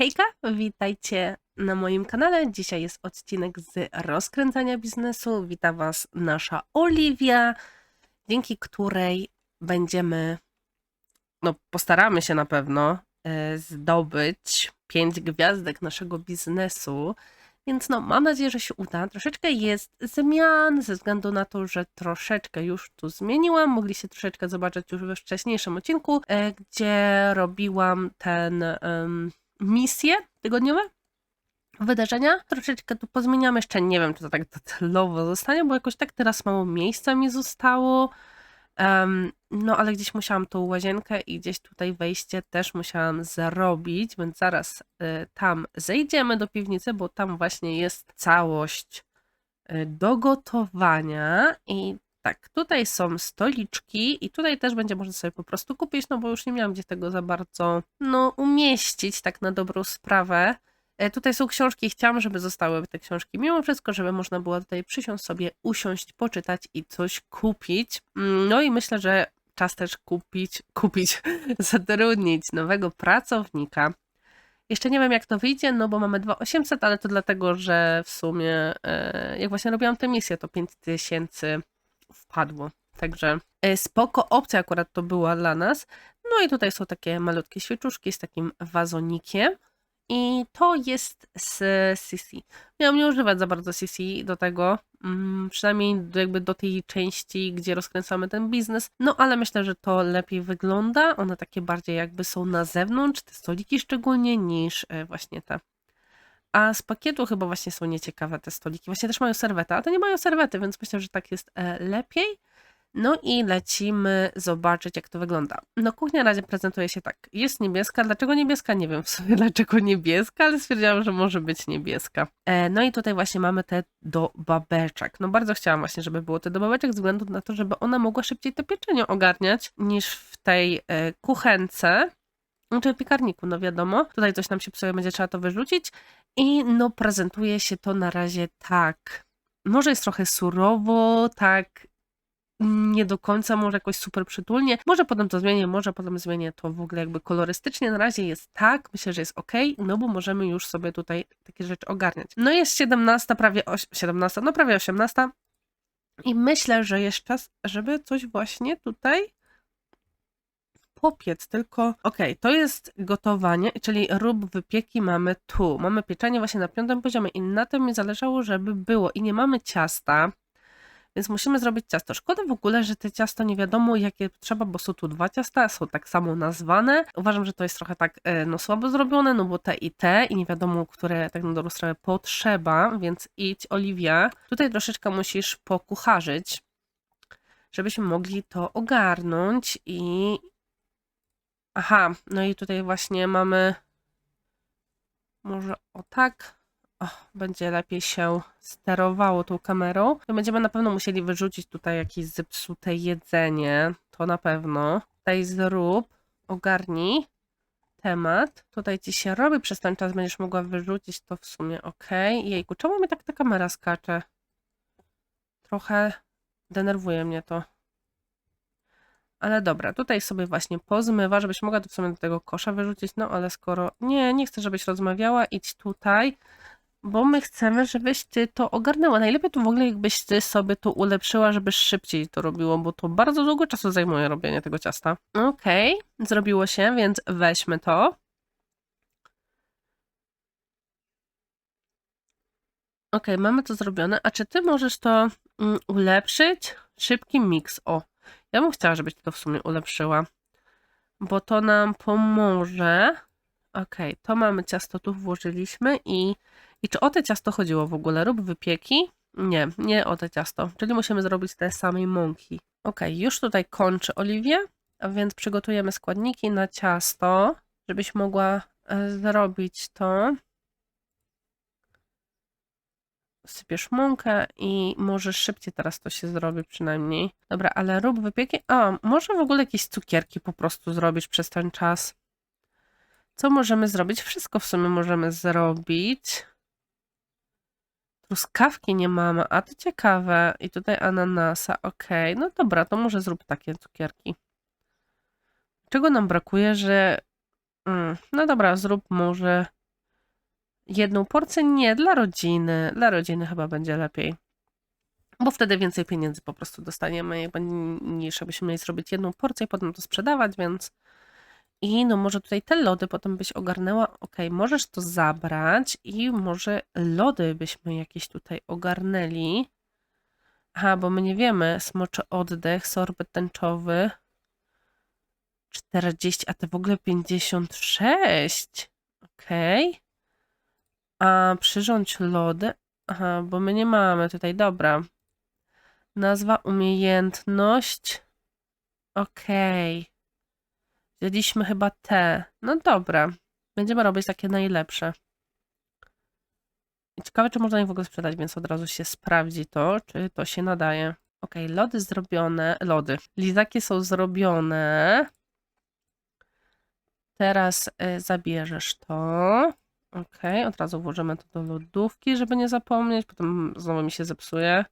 Hejka, witajcie na moim kanale. Dzisiaj jest odcinek z rozkręcania biznesu. Wita Was nasza Oliwia, dzięki której będziemy, no postaramy się na pewno e, zdobyć pięć gwiazdek naszego biznesu. Więc no, mam nadzieję, że się uda. Troszeczkę jest zmian ze względu na to, że troszeczkę już tu zmieniłam. Mogliście troszeczkę zobaczyć już we wcześniejszym odcinku, e, gdzie robiłam ten em, misje tygodniowe wydarzenia. Troszeczkę tu pozmieniam, jeszcze nie wiem, czy to tak docelowo zostanie, bo jakoś tak teraz mało miejsca mi zostało. Em, no, ale gdzieś musiałam tą łazienkę i gdzieś tutaj wejście też musiałam zrobić, więc zaraz y, tam zejdziemy do piwnicy, bo tam właśnie jest całość y, do gotowania i tak, tutaj są stoliczki i tutaj też będzie można sobie po prostu kupić, no bo już nie miałam gdzie tego za bardzo, no, umieścić tak na dobrą sprawę. E, Tutaj są książki, chciałam, żeby zostały te książki. Mimo wszystko, żeby można było tutaj przysiąść sobie, usiąść, poczytać i coś kupić. Mm, No i myślę, że czas też kupić, kupić, zatrudnić nowego pracownika. Jeszcze nie wiem, jak to wyjdzie, no bo mamy 2800, ale to dlatego, że w sumie, e, jak właśnie robiłam tę misję, to 5000 wpadło. Także e, spoko opcja akurat to była dla nas. No i tutaj są takie malutkie świeczuszki z takim wazonikiem. I to jest z CC. Miałam nie używać za bardzo CC do tego, mm, przynajmniej jakby do tej części, gdzie rozkręcamy ten biznes. No ale myślę, że to lepiej wygląda. One takie bardziej jakby są na zewnątrz, te stoliki szczególnie, niż e, właśnie te. A z pakietu chyba właśnie są nieciekawe te stoliki. Właśnie też mają serwetę, a te nie mają serwety, więc myślę, że tak jest e, lepiej. No i lecimy zobaczyć, jak to wygląda. No kuchnia na razie prezentuje się tak. Jest niebieska. Dlaczego niebieska? Nie wiem w sumie dlaczego niebieska, ale stwierdziłam, że może być niebieska. E, no i tutaj właśnie mamy te do babeczek. No bardzo chciałam właśnie, żeby było te do babeczek, ze względu na to, żeby ona mogła szybciej to pieczenie ogarniać, niż w tej e, kuchence. Znaczy w piekarniku, no wiadomo. Tutaj coś nam się psuje, będzie trzeba to wyrzucić. I no prezentuje się to na razie tak. Może jest trochę surowo, tak nie do końca, może jakoś super przytulnie. Może potem to zmienię, może potem zmienię to w ogóle jakby kolorystycznie. Na razie jest tak, myślę, że jest ok, no bo możemy już sobie tutaj takie rzeczy ogarniać. No jest 17, prawie oś- 17, no prawie 18 i myślę, że jest czas, żeby coś właśnie tutaj popiec, tylko okej, to jest gotowanie, czyli rób wypieki mamy tu. Mamy pieczenie właśnie na piątym poziomie i na tym mi zależało, żeby było i nie mamy ciasta, więc musimy zrobić ciasto. Szkoda w ogóle, że te ciasto nie wiadomo jakie trzeba, bo są tu dwa ciasta, są tak samo nazwane. Uważam, że to jest trochę tak e, no słabo zrobione, no bo te i te i nie wiadomo, które tak na dobrą sprawę potrzeba, więc idź Oliwia. Tutaj troszeczkę musisz pokucharzyć, żebyśmy mogli to ogarnąć i Aha, no i tutaj właśnie mamy może o tak o, będzie lepiej się sterowało tą kamerą. To będziemy na pewno musieli wyrzucić tutaj jakieś zepsute jedzenie. To na pewno. Tutaj zrób, ogarnij temat. Tutaj ci się robi przez ten czas, będziesz mogła wyrzucić to w sumie ok. Jejku, czemu mi tak ta kamera skacze? Trochę denerwuje mnie to. Ale dobra, tutaj sobie właśnie pozmywa, żebyś mogła to w sumie do tego kosza wyrzucić. No ale skoro nie, nie chcę, żebyś rozmawiała, idź tutaj, bo my chcemy, żebyś ty to ogarnęła. Najlepiej to w ogóle, jakbyś ty sobie to ulepszyła, żeby szybciej to robiło, bo to bardzo długo czasu zajmuje robienie tego ciasta. Okej, zrobiło się, więc weźmy to. Okej, mamy to zrobione. A czy ty możesz to mm, ulepszyć? Szybki miks. O, ja bym chciała, żebyś to w sumie ulepszyła, bo to nam pomoże. Okej, to mamy ciasto, tu włożyliśmy i, i czy o te ciasto chodziło w ogóle? Rób wypieki? Nie, nie o te ciasto, czyli musimy zrobić te samej mąki. Okej, już tutaj kończy Oliwie, a więc przygotujemy składniki na ciasto, żebyś mogła e, zrobić to. Sypiesz mąkę i może szybciej teraz to się zrobi przynajmniej. Dobra, ale rób wypieki. A, może w ogóle jakieś cukierki po prostu zrobisz przez ten czas. Co możemy zrobić? Wszystko w sumie możemy zrobić. Truskawki nie mamy, a to ciekawe. I tutaj ananasa, okej. No dobra, to może zrób takie cukierki. Czego nam brakuje, że... Mm, no dobra, zrób może jedną porcję? Nie, dla rodziny. Dla rodziny chyba będzie lepiej. Bo wtedy więcej pieniędzy po prostu dostaniemy, niż abyśmy mieli zrobić jedną porcję, potem to sprzedawać, więc... I no może tutaj te lody potem byś ogarnęła. Ok, możesz to zabrać i może lody byśmy jakieś tutaj ogarnęli. Aha, bo my nie wiemy. Smoczy oddech, sorbet tęczowy. 40, a te w ogóle 56. Okej. A przyrządź lody. Aha, bo my nie mamy tutaj. Dobra. Nazwa umiejętność. Okej. Wzięliśmy chyba te. No dobra. Będziemy robić takie najlepsze. Ciekawe, czy można je w ogóle sprzedać, więc od razu się sprawdzi to, czy to się nadaje. Ok, lody zrobione. Lody. Lizaki są zrobione. Teraz y, zabierzesz to. Ok, od razu włożymy to do lodówki, żeby nie zapomnieć. Potem znowu mi się zepsuje.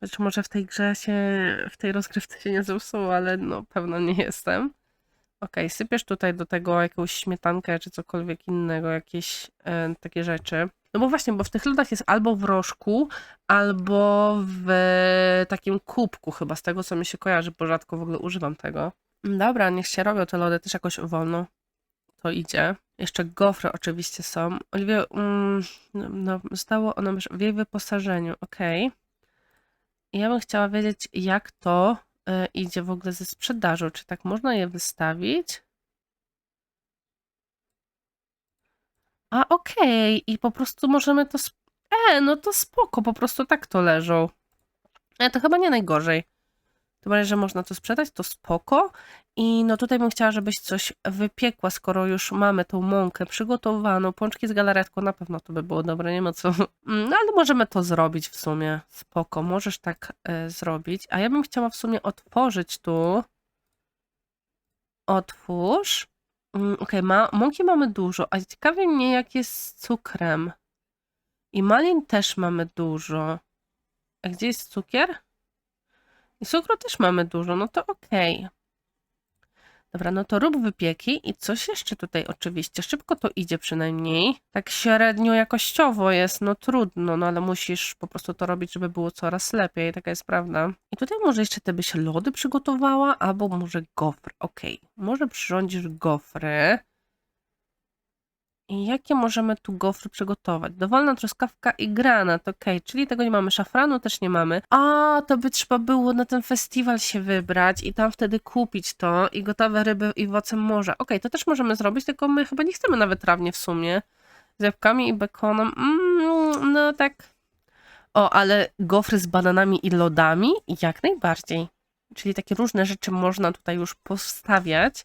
Być może w tej grze się, w tej rozgrywce się nie zepsuło, ale no pewno nie jestem. Ok, sypiesz tutaj do tego jakąś śmietankę czy cokolwiek innego, jakieś e, takie rzeczy. No bo właśnie, bo w tych lodach jest albo w rożku, albo w takim kubku chyba, z tego co mi się kojarzy, bo rzadko w ogóle używam tego. Dobra, niech się robią te lody też jakoś wolno. To idzie. Jeszcze gofry oczywiście są. Oliwia, mm, no, zostało ono w jej wyposażeniu, ok. Ja bym chciała wiedzieć, jak to y, idzie w ogóle ze sprzedażą. Czy tak można je wystawić? A okej, i po prostu możemy to. E, no to spoko, po prostu tak to leżą. E, to chyba nie najgorzej. Tym że można to sprzedać, to spoko. I no tutaj bym chciała, żebyś coś wypiekła, skoro już mamy tą mąkę przygotowaną. Pączki z galaretką na pewno to by było dobre, nie ma co. Mm, No ale możemy to zrobić w sumie. Spoko, możesz tak e, zrobić. A ja bym chciała w sumie otworzyć tu. Otwórz. Mm, Okej, ma, mąki mamy dużo, a ciekawie mnie jak jest z cukrem. I malin też mamy dużo. A gdzie jest cukier? I cukru też mamy dużo, no to okej. Dobra, no to rób wypieki i coś jeszcze tutaj oczywiście. Szybko to idzie przynajmniej. Tak średnio jakościowo jest, no trudno, no ale musisz po prostu to robić, żeby było coraz lepiej, taka jest prawda. I tutaj może jeszcze ty byś lody przygotowała, albo może gofry. Okej, może przyrządzisz gofry. I jakie możemy tu gofry przygotować? Dowolna truskawka i granat, ok, czyli tego nie mamy, szafranu też nie mamy. A, to by trzeba było na ten festiwal się wybrać i tam wtedy kupić to i gotowe ryby i owocem morza. Ok, to też możemy zrobić, tylko my chyba nie chcemy nawet trawnie w sumie. Z jabłkami i bekonem, mm, no tak. O, ale gofry z bananami i lodami? Jak najbardziej. Czyli takie różne rzeczy można tutaj już postawiać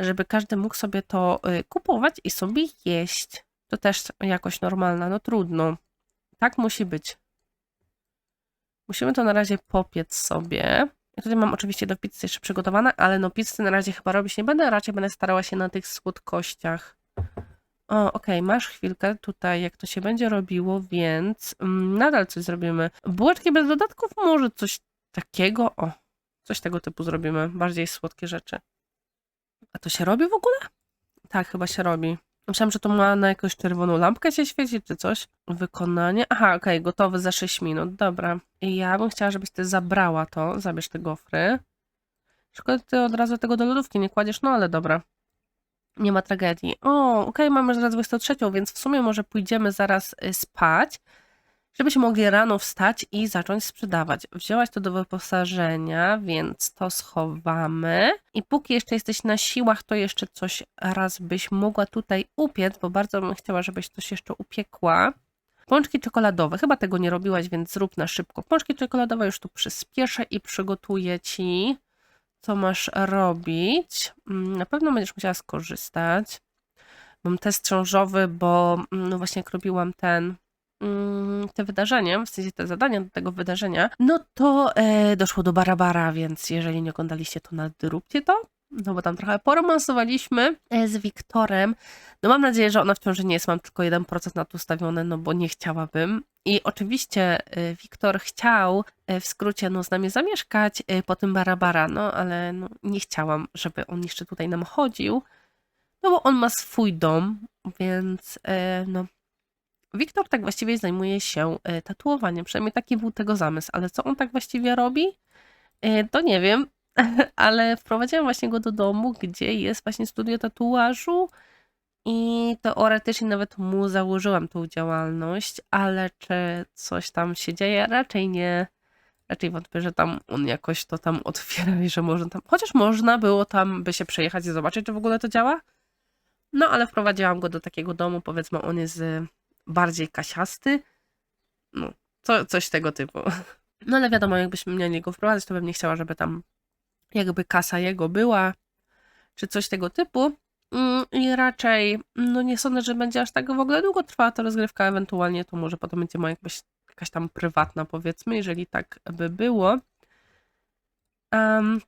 żeby każdy mógł sobie to y, kupować i sobie jeść. To też jakoś normalna, no trudno. Tak musi być. Musimy to na razie popiec sobie. Ja tutaj mam oczywiście do pizzy jeszcze przygotowane, ale no pizzy na razie chyba robić nie będę, raczej będę starała się na tych słodkościach. O, okej, okay, masz chwilkę tutaj, jak to się będzie robiło, więc mm, nadal coś zrobimy. Bułeczki bez dodatków, może coś takiego, o, coś tego typu zrobimy, bardziej słodkie rzeczy. A to się robi w ogóle? Tak, chyba się robi. Myślałam, że to ma na jakąś czerwoną lampkę się świecić, czy coś. Wykonanie. Aha, okej, okay, gotowy za 6 minut. Dobra. I ja bym chciała, żebyś ty zabrała to. Zabierz te gofry. Szkoda, ty od razu tego do lodówki nie kładziesz, no ale dobra. Nie ma tragedii. O, okej, okay, mamy zaraz 23, więc w sumie może pójdziemy zaraz y, spać żebyśmy mogli rano wstać i zacząć sprzedawać. Wzięłaś to do wyposażenia, więc to schowamy. I póki jeszcze jesteś na siłach, to jeszcze coś raz byś mogła tutaj upiec, bo bardzo bym chciała, żebyś coś jeszcze upiekła. Pączki czekoladowe. Chyba tego nie robiłaś, więc zrób na szybko. Pączki czekoladowe już tu przyspieszę i przygotuję ci, co masz robić. Mm, na pewno będziesz musiała skorzystać. Mam test ciążowy, bo mm, no właśnie jak robiłam ten Mm, te wydarzenie, w sensie te zadania do tego wydarzenia, no to e, doszło do Barabara, więc jeżeli nie oglądaliście, to nadróbcie to. No bo tam trochę poromansowaliśmy e, z Wiktorem. No mam nadzieję, że ona w ciąży nie jest, mam tylko 1% na to ustawione, no bo nie chciałabym. I oczywiście e, Wiktor chciał e, w skrócie no, z nami zamieszkać po tym Barabara, no ale no, nie chciałam, żeby on jeszcze tutaj nam chodził. no bo on ma swój dom, więc no. Wiktor tak właściwie zajmuje się e, tatuowaniem, przynajmniej taki był tego zamysł, ale co on tak właściwie robi? E, to nie wiem, ale wprowadziłam właśnie go do domu, gdzie jest właśnie studio tatuażu i teoretycznie nawet mu założyłam tą działalność, ale czy coś tam się dzieje? Raczej nie. Raczej wątpię, że tam on jakoś to tam otwiera i że można tam. Chociaż można było tam by się przejechać i zobaczyć, czy w ogóle to działa. No, ale wprowadziłam go do takiego domu, powiedzmy, on jest y, bardziej kasiasty. No, co, coś tego typu. No, ale wiadomo, jakbyśmy mieli go wprowadzać, to bym nie chciała, żeby tam jakby kasa jego była, czy coś tego typu. Mm, I raczej, no nie sądzę, że będzie aż tak w ogóle długo trwała ta rozgrywka, ewentualnie to może potem będzie moja jakaś, jakaś tam prywatna, powiedzmy, jeżeli tak by było. Um,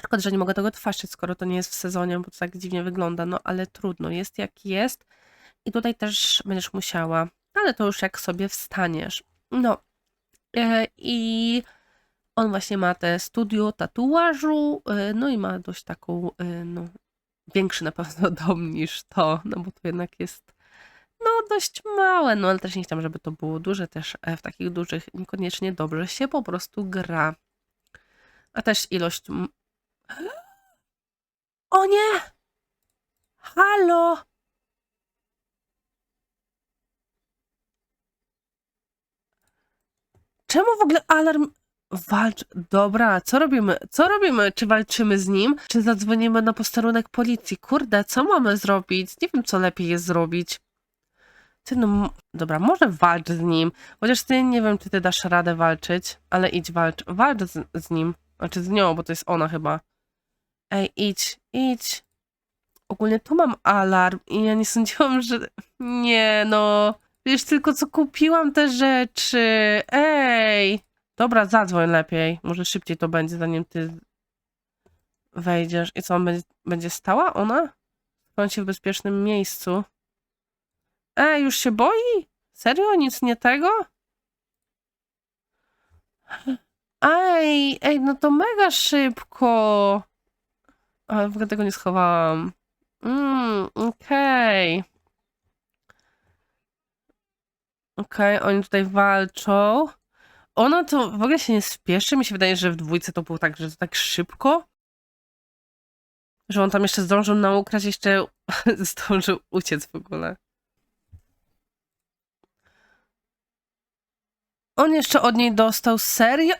szkoda, że nie mogę tego twarzczyć, skoro to nie jest w sezonie, bo to tak dziwnie wygląda, no ale trudno, jest jak jest. I tutaj też będziesz musiała, ale to już jak sobie wstaniesz. No e, i on właśnie ma te studio tatuażu, e, no i ma dość taką, e, no większy na pewno dom niż to, no bo to jednak jest no dość małe, no ale też nie chciałam, żeby to było duże, też w takich dużych niekoniecznie dobrze się po prostu gra. A też ilość... O nie! Halo! Czemu w ogóle alarm... Walcz... Dobra, co robimy? Co robimy? Czy walczymy z nim? Czy zadzwonimy na posterunek policji? Kurde, co mamy zrobić? Nie wiem, co lepiej jest zrobić. Ty no... Dobra, może walcz z nim. Chociaż ty nie wiem, czy ty dasz radę walczyć, ale idź walcz. Walcz z, z nim. Znaczy z nią, bo to jest ona chyba. Ej, idź, idź. Ogólnie tu mam alarm i ja nie sądziłam, że... Nie no... Wiesz, tylko co kupiłam te rzeczy. Ej! Dobra, zadzwoń lepiej. Może szybciej to będzie, zanim ty wejdziesz. I co, on będzie, będzie stała ona? On się w bezpiecznym miejscu. Ej, już się boi? Serio? Nic nie tego? Ej, ej, no to mega szybko. Ale w ogóle tego nie schowałam. Mm, okej. Okej, oni tutaj walczą. Ona to w ogóle się nie spieszy. Mi się wydaje, że w dwójce to było tak, że to tak szybko. Że on tam jeszcze zdążył naukrać, jeszcze zdążył uciec w ogóle. On jeszcze od niej dostał serio?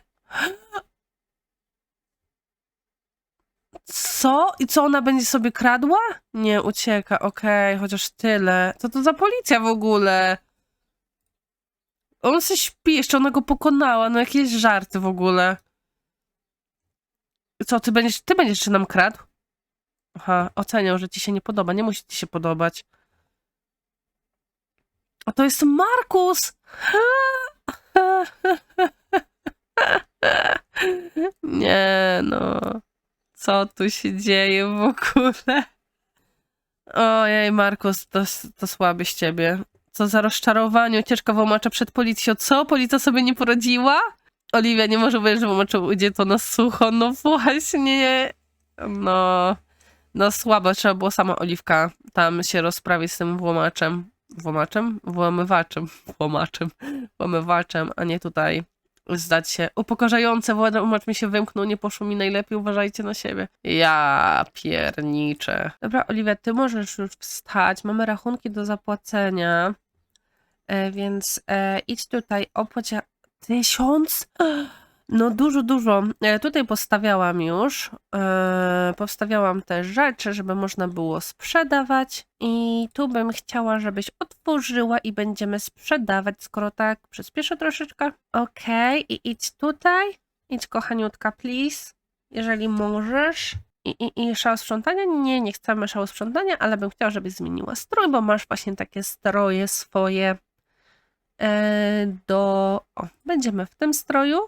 Co? I co ona będzie sobie kradła? Nie, ucieka, okej, chociaż tyle. Co to za policja w ogóle? On se śpi, jeszcze ona go pokonała, no jakieś żarty w ogóle. Co, ty będziesz, ty będziesz czy nam kradł? Aha, oceniał, że ci się nie podoba, nie musi ci się podobać. A to jest Markus! Nie no. Co tu się dzieje w ogóle? Ojej, Markus, to, to słaby z ciebie. Co za rozczarowanie, ucieczka włamacza przed policją. Co? Policja sobie nie poradziła? Oliwia nie może powiedzieć, że włamacza ujdzie to na sucho. No właśnie. No. No słabo, trzeba było sama Oliwka tam się rozprawić z tym włamaczem. Włamaczem? Włamywaczem. Włamaczem. Włamywaczem, a nie tutaj zdać się. Upokarzające, włamacz mi się wymknął, nie poszło mi najlepiej, uważajcie na siebie. Ja pierniczę. Dobra, Oliwia, ty możesz już wstać, mamy rachunki do zapłacenia, e, więc e, idź tutaj o podzia... Tysiąc? No dużo, dużo. E, tutaj postawiałam już. E, postawiałam te rzeczy, żeby można było sprzedawać. I tu bym chciała, żebyś otworzyła i będziemy sprzedawać, skoro tak przyspieszę troszeczkę. Okej, i idź tutaj. Idź kochaniutka, please. Jeżeli możesz. I, i, I szał sprzątania? Nie, nie chcemy szału sprzątania, ale bym chciała, żebyś zmieniła strój, bo masz właśnie takie stroje swoje do... O, będziemy w tym stroju.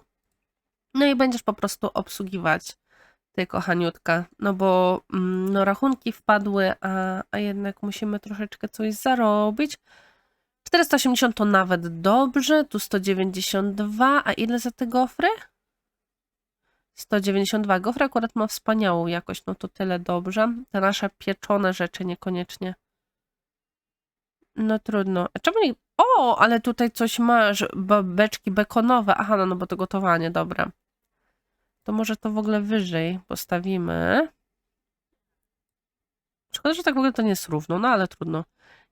No i będziesz po prostu obsługiwać ty, kochaniutka. No bo mm, no, rachunki wpadły, a, a jednak musimy troszeczkę coś zarobić. 480 to nawet dobrze, tu 192, a ile za te gofry? 192. Gofry akurat ma wspaniałą jakość, no to tyle dobrze. Te nasze pieczone rzeczy niekoniecznie. No trudno. A czemu nie... O, ale tutaj coś masz, babeczki bekonowe. Aha, no, no bo to gotowanie, dobra. To może to w ogóle wyżej postawimy. Szkoda, że tak w ogóle to nie jest równo, no ale trudno.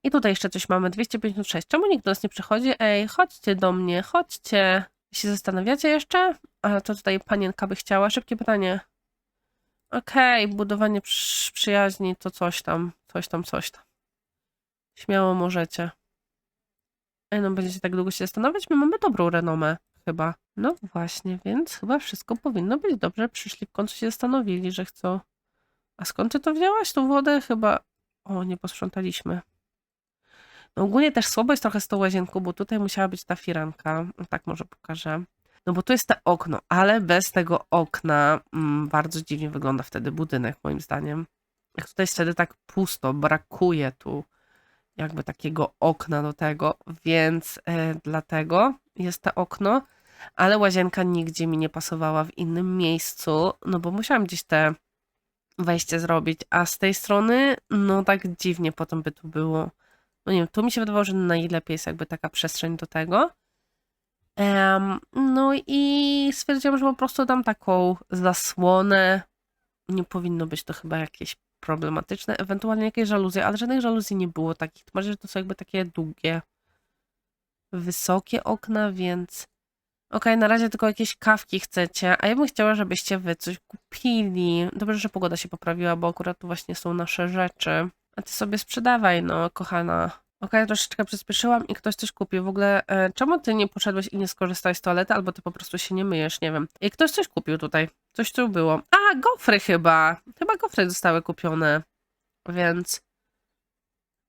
I tutaj jeszcze coś mamy, 256. Czemu nikt do nas nie przychodzi? Ej, chodźcie do mnie, chodźcie. Się zastanawiacie jeszcze? A to tutaj panienka by chciała. Szybkie pytanie. Okej, budowanie przy, przyjaźni to coś tam, coś tam, coś tam. Śmiało możecie. Ej, no będziecie tak długo się zastanawiać? My mamy dobrą renomę, chyba. No właśnie, więc chyba wszystko powinno być dobrze. Przyszli w końcu się zastanowili, że chcą. A skąd ty to wzięłaś? Tą wodę chyba... O, nie posprzątaliśmy. No ogólnie też słabo jest trochę z tą łazienką, bo tutaj musiała być ta firanka. Tak może pokażę. No bo tu jest to okno, ale bez tego okna mm, bardzo dziwnie wygląda wtedy budynek, moim zdaniem. Jak tutaj jest wtedy tak pusto, brakuje tu jakby takiego okna do tego, więc e, dlatego jest to okno, ale łazienka nigdzie mi nie pasowała w innym miejscu, no bo musiałam gdzieś te wejście zrobić, a z tej strony, no tak dziwnie potem by tu było. No nie wiem, tu mi się wydawało, że najlepiej jest jakby taka przestrzeń do tego. Em, no i stwierdziłam, że po prostu dam taką zasłonę. Nie powinno być to chyba jakieś problematyczne, ewentualnie jakieś żaluzje, ale żadnych żaluzji nie było takich. Tym bardziej, że to są jakby takie długie, wysokie okna, więc okej, na razie tylko jakieś kawki chcecie, a ja bym chciała, żebyście wy coś kupili. Dobrze, że pogoda się poprawiła, bo akurat tu właśnie są nasze rzeczy. A ty sobie sprzedawaj, no, kochana. Okej, troszeczkę przyspieszyłam i ktoś coś kupił. W ogóle, e, czemu ty nie poszedłeś i nie skorzystałeś z toalety, albo ty po prostu się nie myjesz, nie wiem. I ktoś coś kupił tutaj. Coś tu było. A, gofry chyba. Chyba gofry zostały kupione. Więc,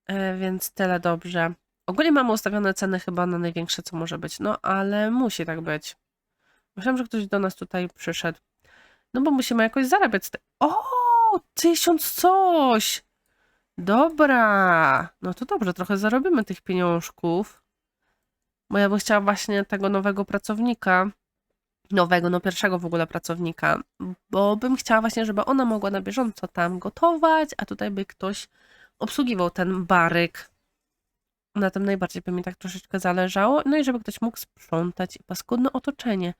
e, więc tyle dobrze. Ogólnie mamy ustawione ceny chyba na największe, co może być. No, ale musi tak być. Myślałam, że ktoś do nas tutaj przyszedł. No, bo musimy jakoś zarabiać. O, tysiąc coś! Dobra, no to dobrze, trochę zarobimy tych pieniążków. Bo ja bym chciała właśnie tego nowego pracownika, nowego, no pierwszego w ogóle pracownika, bo bym chciała właśnie, żeby ona mogła na bieżąco tam gotować, a tutaj by ktoś obsługiwał ten baryk. Na tym najbardziej by mi tak troszeczkę zależało. No i żeby ktoś mógł sprzątać i paskudne otoczenie.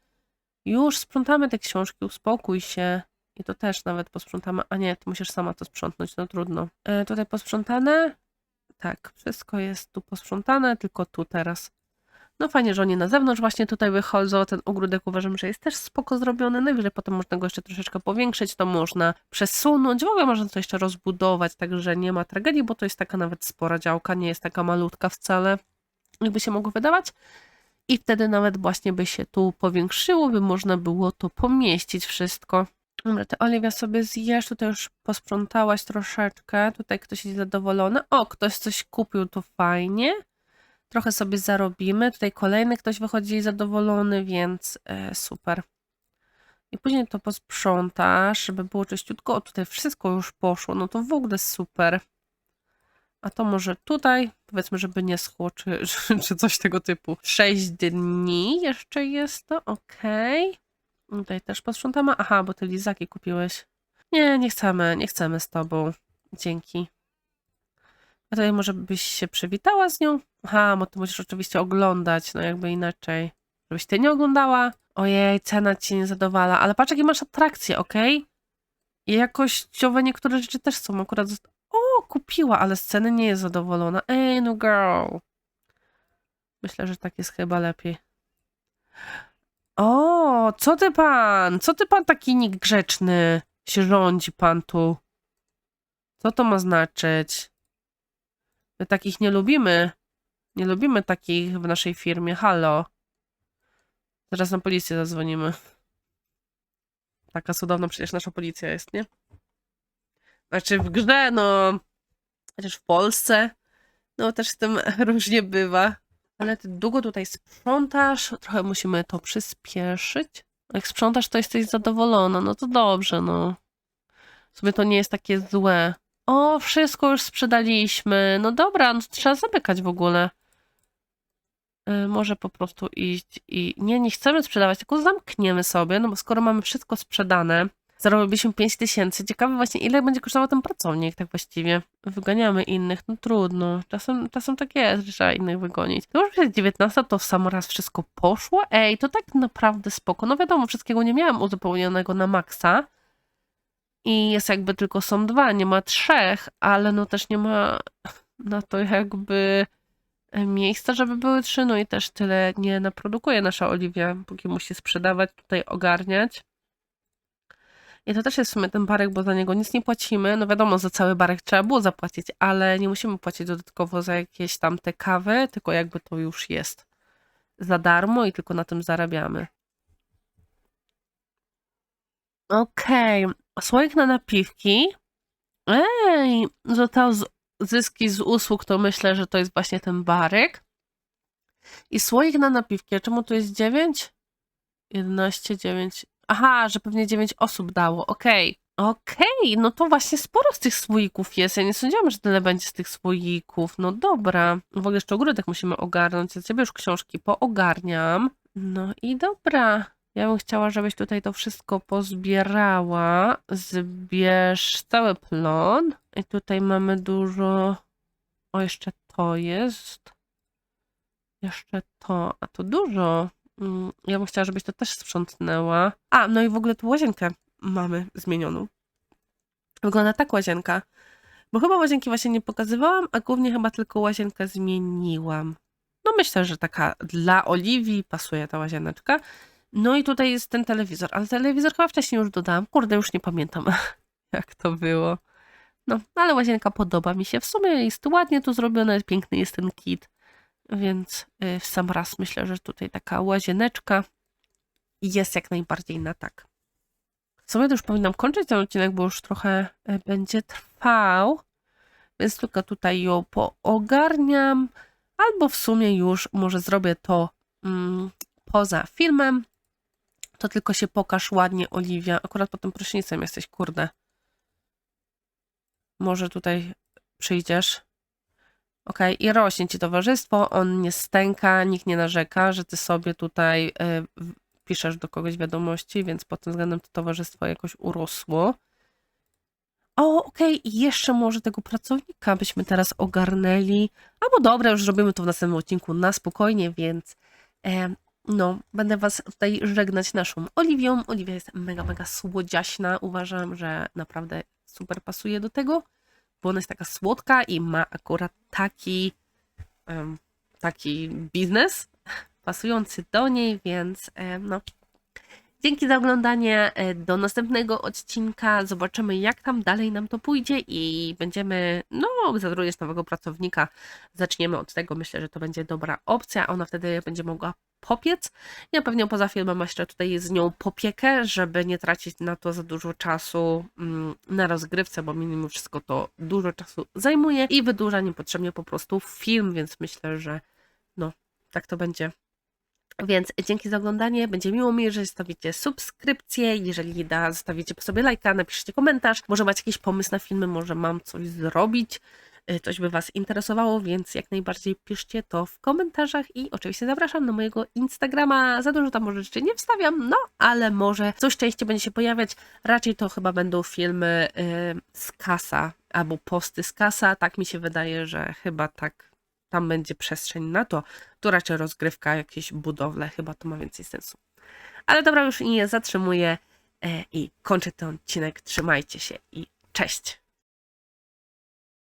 Już sprzątamy te książki, uspokój się. I to też nawet posprzątamy. A nie, ty musisz sama to sprzątnąć, no trudno. E, tutaj posprzątane? Tak, wszystko jest tu posprzątane, tylko tu teraz. No fajnie, że oni na zewnątrz właśnie tutaj wychodzą. Ten ogródek uważam, że jest też spoko zrobiony. Najwyżej potem można go jeszcze troszeczkę powiększyć, to można przesunąć. W ogóle można to jeszcze rozbudować, także nie ma tragedii, bo to jest taka nawet spora działka, nie jest taka malutka wcale, jakby się mogło wydawać. I wtedy nawet właśnie by się tu powiększyło, by można było to pomieścić wszystko. Dobra, ty Oliwia sobie zjesz, tutaj już posprzątałaś troszeczkę, tutaj ktoś jest zadowolony. O, ktoś coś kupił, to fajnie. Trochę sobie zarobimy, tutaj kolejny ktoś wychodzi zadowolony, więc e, super. I później to posprzątasz, żeby było czyściutko. O, tutaj wszystko już poszło, no to w ogóle super. A to może tutaj, powiedzmy, żeby nie schło, czy, czy coś tego typu. Sześć dni jeszcze jest to, okej. Tutaj też posprzątamy. Aha, bo ty lizaki kupiłeś. Nie, nie chcemy, nie chcemy z tobą. Dzięki. A tutaj może byś się przywitała z nią? Aha, bo ty musisz oczywiście oglądać, no jakby inaczej. Żebyś ty nie oglądała? Ojej, cena ci nie zadowala. Ale patrz, jakie masz atrakcje, okej? I jakościowe niektóre rzeczy też są. Akurat... O, kupiła, ale z ceny nie jest zadowolona. Ej, no girl. Myślę, że tak jest chyba lepiej. O, co ty pan? Co ty pan taki niegrzeczny się rządzi pan tu? Co to ma znaczyć? My takich nie lubimy. Nie lubimy takich w naszej firmie. Halo. Zaraz na policję zadzwonimy. Taka cudowna przecież nasza policja jest, nie? Znaczy w grze, no. Chociaż w Polsce. No też z tym różnie bywa. Ale ty długo tutaj sprzątasz, trochę musimy to przyspieszyć. Jak sprzątasz, to jesteś zadowolona, no to dobrze, no. W sumie to nie jest takie złe. O, wszystko już sprzedaliśmy. No dobra, no trzeba zamykać w ogóle. y, może po prostu iść i nie, nie chcemy sprzedawać, tylko zamkniemy sobie, no bo skoro mamy wszystko sprzedane, zarobiliśmy 5 tysięcy, ciekawe właśnie ile będzie kosztował ten pracownik tak właściwie. Wyganiamy innych, no trudno, czasem, czasem tak jest, że trzeba innych wygonić. To już jest 19, to w sam raz wszystko poszło, ej, to tak naprawdę spoko, no wiadomo, wszystkiego nie miałem uzupełnionego na maksa, i jest jakby tylko są dwa, nie ma trzech, ale no też nie ma na to jakby e, miejsca, żeby były trzy, no i też tyle nie naprodukuje nasza Oliwia, póki musi sprzedawać, tutaj ogarniać. I to też jest w sumie ten barek, bo za niego nic nie płacimy. No wiadomo, za cały barek trzeba było zapłacić, ale nie musimy płacić dodatkowo za jakieś tam te kawy, tylko jakby to już jest za darmo i tylko na tym zarabiamy. Okej, słoik na napiwki. Ej, że to zyski z usług, to myślę, że to jest właśnie ten barek. I słoik na napiwki. A Czemu tu jest 9? 11, 9. Aha, że pewnie 9 osób dało. Okej. Okej, no to właśnie sporo z tych słoików jest. Ja nie sądziłam, że tyle będzie z tych słoików. No dobra. W ogóle jeszcze ogródek musimy ogarnąć. Ja ciebie już książki poogarniam. No i dobra. Ja bym chciała, żebyś tutaj to wszystko pozbierała. Zbierz cały plon. I tutaj mamy dużo. O, jeszcze to jest. Jeszcze to. A to dużo. Mm, Ja bym chciała, żebyś to też sprzątnęła. A, no i w ogóle tu łazienkę mamy zmienioną. Wygląda tak łazienka. Bo chyba łazienki właśnie nie pokazywałam, a głównie chyba tylko łazienkę zmieniłam. No myślę, że taka dla Oliwii pasuje ta łazieneczka. No i tutaj jest ten telewizor, ale telewizor chyba wcześniej już dodałam. Kurde, już nie pamiętam, jak to było. No, ale łazienka podoba mi się. W sumie jest ładnie tu zrobione, piękny jest ten kit. Więc y, w sam raz myślę, że tutaj taka łazieneczka jest jak najbardziej na tak. W już powinnam kończyć ten odcinek, bo już trochę y, będzie trwał. Więc tylko tutaj ją poogarniam. Albo w sumie już może zrobię to mm, poza filmem. To tylko się pokaż ładnie, Oliwia. Akurat pod tym prysznicem jesteś, kurde. Może tutaj przyjdziesz. Okej, i rośnie ci towarzystwo, on nie stęka, nikt nie narzeka, że ty sobie tutaj y, piszesz do kogoś wiadomości, więc pod tym względem to towarzystwo jakoś urosło. O, okej, i jeszcze może tego pracownika byśmy teraz ogarnęli. Albo dobra, już zrobimy to w następnym odcinku na spokojnie, więc e, no, będę was tutaj żegnać naszą Oliwią. Oliwia jest mega, mega słodziaśna. Uważam, że naprawdę super pasuje do tego, bo ona jest taka słodka i ma akurat taki, taki biznes pasujący do niej, więc no. Dzięki za oglądanie. e, Do następnego odcinka. Zobaczymy, jak tam dalej nam to pójdzie i będziemy, no, zatrudniać nowego pracownika. Zaczniemy od tego. Myślę, że to będzie dobra opcja. Ona wtedy będzie mogła popiec. Ja pewnie poza filmem jeszcze tutaj z nią popiekę, żeby nie tracić na to za dużo czasu mm, na rozgrywce, bo mimo wszystko to dużo czasu zajmuje i wydłuża niepotrzebnie po prostu film, więc myślę, że no, tak to będzie. Więc dzięki za oglądanie. Będzie miło mi, jeżeli zostawicie subskrypcję. Jeżeli da, zostawicie po sobie lajka, napiszcie komentarz. Może macie jakiś pomysł na filmy, może mam coś zrobić. y, Coś by Was interesowało, więc jak najbardziej piszcie to w komentarzach i oczywiście zapraszam na mojego Instagrama. Za dużo tam może rzeczy nie wstawiam, no ale może coś częściej będzie się pojawiać. Raczej to chyba będą filmy y, z kasa albo posty z kasa. Tak mi się wydaje, że chyba tak tam będzie przestrzeń na to. Tu raczej rozgrywka, jakieś budowle, chyba to ma więcej sensu. Ale dobra, już nie zatrzymuję e, i kończę ten odcinek. Trzymajcie się i cześć!